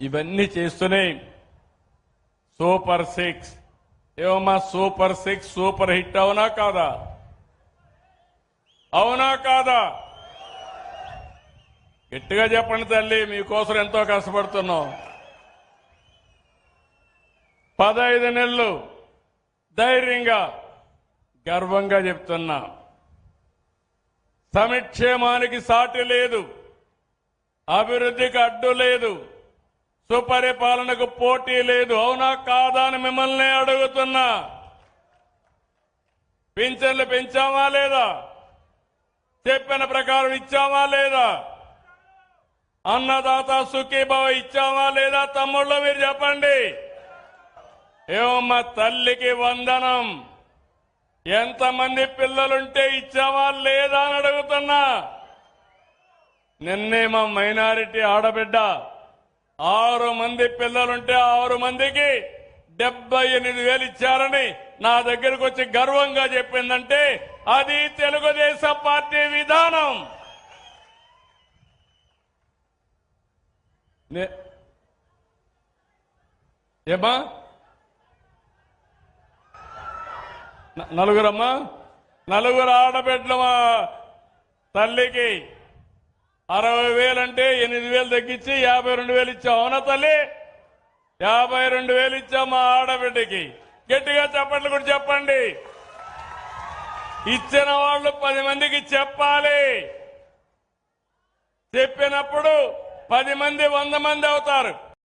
ఇవన్నీ చేస్తూనే super six. ఏమమ్మా సూపర్ సిక్స్ సూపర్ హిట్ అవునా కాదా? అవునా కాదా? గట్టిగా చెప్పండి తల్లి మీకోసం ఎంతో కష్టపడుతున్నాం. పదహైదు నెలలు ధైర్యంగా గర్వంగా చెప్తున్నా. సమిక్షేమానికి సాటి లేదు. అభివృద్ధికి అడ్డు లేదు. సుపరిపాలనకు పోటీ లేదు. అవునా కాదా అని మిమ్మల్ని అడుగుతున్నా. పింఛన్లు పెంచామా లేదా? చెప్పిన ప్రకారం ఇచ్చామా లేదా? అన్నదాత సుఖీభావ ఇచ్చామా లేదా? తమ్ముళ్ళు మీరు చెప్పండి. ఏమమ్మా తల్లికి వందనం? ఎంతమంది పిల్లలుంటే ఇచ్చామా లేదా అని అడుగుతున్నా. నిన్నే మా మైనారిటీ ఆడబిడ్డ ఆరు మంది పిల్లలుంటే ఆరు మందికి డెబ్బై ఎనిమిది వేలు ఇచ్చారని నా దగ్గరకు వచ్చి గర్వంగా చెప్పిందంటే అది తెలుగుదేశం పార్టీ విధానం. నే- ఏమా న- నలుగురమ్మా? నలుగురు ఆడబిడ్డమా తల్లికి అరవై వేలంటే ఎనిమిది వేలు తగ్గించి యాభై రెండు వేలు ఇచ్చాం అవునా తల్లి? యాభై రెండు వేలు ఇచ్చాం మా ఆడబిడ్డకి. గట్టిగా చెప్పట్లు కూడా చెప్పండి. ఇచ్చిన వాళ్ళు పది మందికి చెప్పాలి. చెప్పినప్పుడు పది మంది వంద మంది అవుతారు.